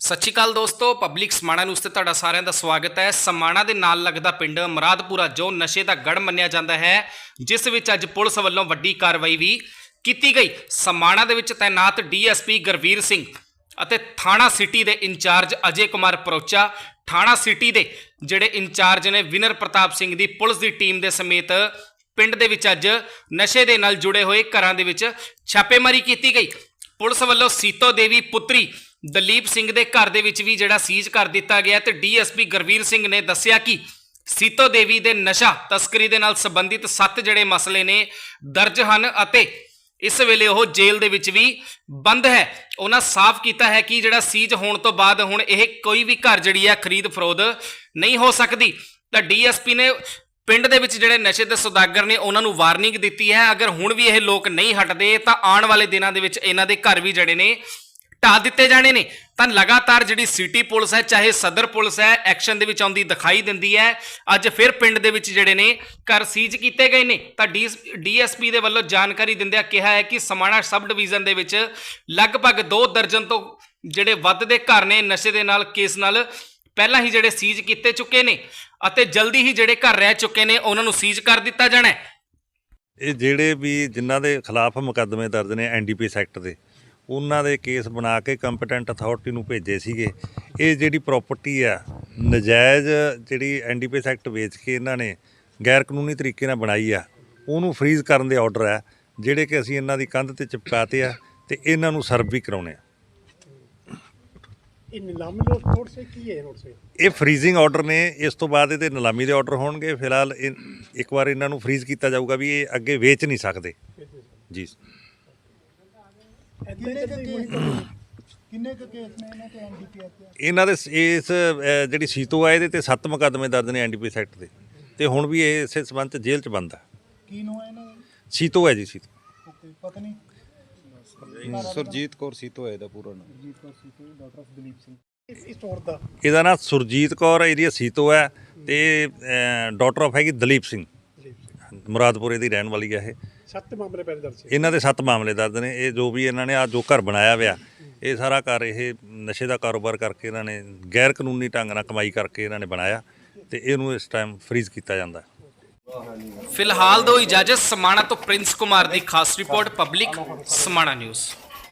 ਸਤਿ ਸ਼੍ਰੀ ਅਕਾਲ ਦੋਸਤੋ public Samana news ਤੇ ਤੁਹਾਡਾ ਸਾਰਿਆਂ ਦਾ ਸਵਾਗਤ ਹੈ। ਸਮਾਣਾ ਦੇ ਨਾਲ ਲੱਗਦਾ ਪਿੰਡ ਮਰਾਦਪੁਰਾ, ਜੋ ਨਸ਼ੇ ਦਾ ਗੜ ਮੰਨਿਆ ਜਾਂਦਾ ਹੈ, ਜਿਸ ਵਿੱਚ ਅੱਜ ਪੁਲਿਸ ਵੱਲੋਂ ਵੱਡੀ ਕਾਰਵਾਈ ਵੀ ਕੀਤੀ ਗਈ। ਸਮਾਣਾ ਦੇ ਵਿੱਚ ਤਾਇਨਾਤ ਡੀਐਸਪੀ ਗੁਰਵੀਰ ਸਿੰਘ ਅਤੇ ਥਾਣਾ ਸਿਟੀ ਦੇ ਇੰਚਾਰਜ ਅਜੇ ਕੁਮਾਰ ਪਰੋਚਾ, ਥਾਣਾ ਸਿਟੀ ਦੇ ਜਿਹੜੇ ਇੰਚਾਰਜ ਨੇ ਵਿਨਰ ਪ੍ਰਤਾਪ ਸਿੰਘ ਦੀ ਪੁਲਿਸ ਦੀ ਟੀਮ ਦੇ ਸਮੇਤ ਪਿੰਡ ਦੇ ਵਿੱਚ ਅੱਜ ਨਸ਼ੇ ਦੇ ਨਾਲ ਜੁੜੇ ਹੋਏ ਘਰਾਂ ਦੇ ਵਿੱਚ ਛਾਪੇਮਾਰੀ ਕੀਤੀ ਗਈ। ਪੁਲਿਸ ਵੱਲੋਂ ਸੀਤੋ ਦੇਵੀ ਪੁੱਤਰੀ ਦਲੀਪ ਸਿੰਘ ਦੇ ਘਰ ਦੇ ਵਿੱਚ ਵੀ ਜਿਹੜਾ ਸੀਜ਼ ਕਰ ਦਿੱਤਾ ਗਿਆ ਤੇ ਡੀਐਸਪੀ ਗੁਰਵੀਰ ਸਿੰਘ ਨੇ ਦੱਸਿਆ ਕਿ ਸੀਤੋ ਦੇਵੀ ਦੇ ਨਸ਼ਾ ਤਸਕਰੀ ਦੇ ਨਾਲ ਸੰਬੰਧਿਤ ਸੱਤ ਜਿਹੜੇ ਮਸਲੇ ਨੇ ਦਰਜ ਹਨ ਅਤੇ ਇਸ ਵੇਲੇ ਉਹ ਜੇਲ੍ਹ ਦੇ ਵਿੱਚ ਵੀ ਬੰਦ ਹੈ। ਉਹਨਾਂ ਸਾਫ਼ ਕੀਤਾ ਹੈ ਕਿ ਜਿਹੜਾ ਸੀਜ਼ ਹੋਣ ਤੋਂ ਬਾਅਦ ਹੁਣ ਇਹ ਕੋਈ ਵੀ ਘਰ ਜਿਹੜੀ ਹੈ ਖਰੀਦ ਫਰੋਦ ਨਹੀਂ ਹੋ ਸਕਦੀ। ਤਾਂ ਡੀਐਸਪੀ ਨੇ ਪਿੰਡ ਦੇ ਵਿੱਚ ਜਿਹੜੇ ਨਸ਼ੇ ਦੇ ਸੌਦਾਗਰ ਨੇ, ਉਹਨਾਂ ਨੂੰ ਵਾਰਨਿੰਗ ਦਿੱਤੀ ਹੈ। ਅਗਰ ਹੁਣ ਵੀ ਇਹ ਲੋਕ ਨਹੀਂ ਹਟਦੇ, ਤਾਂ ਆਉਣ ਵਾਲੇ ਦਿਨਾਂ ਦੇ ਵਿੱਚ ਇਹਨਾਂ ਦੇ ਘਰ ਵੀ ਜਿਹੜੇ ਨੇ ਢਾ ਦਿੱਤੇ ਜਾਣੇ ਨੇ। ਤਾਂ ਲਗਾਤਾਰ ਜਿਹੜੀ ਸਿਟੀ ਪੁਲਿਸ ਹੈ, ਚਾਹੇ ਸਦਰ ਪੁਲਿਸ ਹੈ, ਐਕਸ਼ਨ ਦੇ ਵਿੱਚ ਆਉਂਦੀ ਦਿਖਾਈ ਦਿੰਦੀ ਹੈ। ਅੱਜ ਫਿਰ ਪਿੰਡ ਦੇ ਵਿੱਚ ਜਿਹੜੇ ਨੇ, ਘਰ ਸੀਜ਼ ਕੀਤੇ ਗਏ ਨੇ। ਤਾਂ ਡੀਐਸਪੀ ਦੇ ਵੱਲੋਂ ਜਾਣਕਾਰੀ ਦਿੰਦਿਆਂ ਕਿਹਾ ਹੈ ਕਿ ਸਮਾਣਾ ਸਬ ਡਿਵੀਜ਼ਨ ਦੇ ਵਿੱਚ ਲਗਭਗ 2 ਦਰਜਨ ਤੋਂ ਜਿਹੜੇ ਵੱਧ ਦੇ ਘਰ ਨੇ, ਨਸ਼ੇ ਦੇ ਨਾਲ, ਕੇਸ ਨਾਲ ਪਹਿਲਾਂ ਹੀ ਜਿਹੜੇ ਸੀਜ਼ ਕੀਤੇ ਚੁੱਕੇ ਨੇ ਅਤੇ ਜਲਦੀ ਹੀ ਜਿਹੜੇ ਘਰ ਰਹਿ ਚੁੱਕੇ ਨੇ, ਉਹਨਾਂ ਨੂੰ ਸੀਜ਼ ਕਰ ਦਿੱਤਾ ਜਾਣਾ ਹੈ। ਇਹ ਜਿਹੜੇ ਵੀ ਜਿਨ੍ਹਾਂ ਦੇ ਖਿਲਾਫ ਮੁਕੱਦਮੇ ਦਰਜ ਨੇ ਐਨਡੀਪੀ ਸੈਕਟ ਦੇ, ਉਹਨਾਂ ਦੇ ਕੇਸ ਬਣਾ ਕੇ ਕੰਪੀਟੈਂਟ ਅਥਾਰਟੀ ਨੂੰ ਭੇਜੇ ਸੀਗੇ। ਇਹ ਜਿਹੜੀ ਪ੍ਰਾਪਰਟੀ ਆ, ਨਜਾਇਜ਼ ਜਿਹੜੀ ਐਨਡੀਪੀ ਸੈਕਟ ਵੇਚ ਕੇ ਇਹਨਾਂ ਨੇ ਗੈਰ ਕਾਨੂੰਨੀ ਤਰੀਕੇ ਨਾਲ ਬਣਾਈ ਆ, ਉਹਨੂੰ ਫ੍ਰੀਜ਼ ਕਰਨ ਦੇ ਆਰਡਰ ਆ, ਜਿਹੜੇ ਕਿ ਅਸੀਂ ਇਹਨਾਂ ਦੀ ਕੰਧ ਤੇ ਚਿਪਕਾਤੇ ਆ ਤੇ ਇਹਨਾਂ ਨੂੰ ਸਰਵ ਵੀ ਕਰਾਉਣੇ ਆ। ਇਹ ਨਿਲਾਮੀ ਲੋਟ ਨੋਟ ਸੇ ਕੀ ਹੈ ਨੋਟ ਸੇ ਇਹ ਫ੍ਰੀਜ਼ਿੰਗ ਆਰਡਰ ਨੇ ਇਸ ਤੋਂ ਬਾਅਦ ਇਹਦੇ ਨਿਲਾਮੀ ਦੇ ਆਰਡਰ ਹੋਣਗੇ। ਫਿਲਹਾਲ ਇਹ- ਇੱਕ ਵਾਰ ਇਹਨਾਂ ਨੂੰ ਫ੍ਰੀਜ਼ ਕੀਤਾ ਜਾਊਗਾ ਵੀ ਇਹ ਅੱਗੇ ਵੇਚ ਨਹੀਂ ਸਕਦੇ। ਜੀ। ਕਿੰਨੇ ਕੁ ਕੇਸ ਕਿੰਨੇ ਕੁ ਕੇਸ ਨੇ ਇਹਨਾਂ ਤੇ ਐਨਡੀਪੀਐਸ ਤੇ ਇਹਨਾਂ ਦੇ ਸ- ਇਸ ਅ, ਜਿਹੜੀ ਸੀਤੋ ਆ ਇਹਦੇ ਤੇ ਸੱਤ ਮੁਕੱਦਮੇ ਦਰਜ ਨੇ ਐਨਡੀਪੀ ਸੈਕਟ ਦੇ। ਤੇ ਹੁਣ ਵੀ ਇਹ ਇਸੇ ਸਬੰਧ ਚ ਜੇਲ੍ਹ ਚ ਬੰਦ ਆ। ਕੀ ਨੋ ਹੈ ਇਹਨਾਂ ਦਾ? ਸੀਤੋ ਹੈ ਜੀ ਸੀਤੋ। ਓਕੇ ਪਤਨੀ? ਸੁਰਜੀਤ ਕੌਰ ਸੀਤੋ ਹੈ ਇਹਦਾ ਪੂਰਾ ਨਾਮ। ਜੀਤ ਕੌਰ ਸੀਤੋ ਡਾਕਟਰ ਆਫ ਦਲੀਪ ਸਿੰਘ। ਇਸ ਇਸ ਸਟੋਰ ਦਾ? ਇਹਦਾ ਨਾਮ ਸੁਰਜੀਤ ਕੌਰ ਏਰੀਆ ਸੀਤੋ ਹੈ ਤੇ ਡਾਕਟਰ ਆਫ ਹੈਗੀ ਦਲੀਪ ਸਿੰਘ। ਦਲੀਪ ਸਿੰਘ। ਮੁਰਾਦਪੁਰੇ ਦੀ ਰਹਿਣ ਵਾਲੀ ਹੈ ਇਹ। ਸੱਤ ਮਾਮਲੇ ਪਹਿਲੇ ਦਰਜ ਸੀ। ਇਹਨਾਂ ਦੇ ਸੱਤ ਮਾਮਲੇ ਦਰਜ ਨੇ। ਇਹ ਜੋ ਵੀ ਇਹਨਾਂ ਨੇ ਆ ਜੋ ਘਰ ਬਣਾਇਆ ਹੋਇਆ ਇਹ ਸਾਰਾ ਘਰ ਇਹ ਨਸ਼ੇ ਦਾ ਕਾਰੋਬਾਰ ਕਰਕੇ ਇਹਨਾਂ ਨੇ ਗੈਰ ਕਾਨੂੰਨੀ ਢੰਗ ਨਾਲ ਕਮਾਈ ਕਰਕੇ ਇਹਨਾਂ ਨੇ ਬਣਾਇਆ ਤੇ ਇਹਨੂੰ ਇਸ ਟਾਈਮ ਫ੍ਰੀਜ਼ ਕੀਤਾ ਜਾਂਦਾ। ਹੈ ਫਿਲਹਾਲ ਦੋ ਇਜਾਜ਼ਤ ਸਮਾਣਾ ਤੋਂ ਪ੍ਰਿੰਸ ਕੁਮਾਰ ਦੀ ਖਾਸ ਰਿਪੋਰਟ ਪਬਲਿਕ ਸਮਾਣਾ ਨਿਊਜ਼।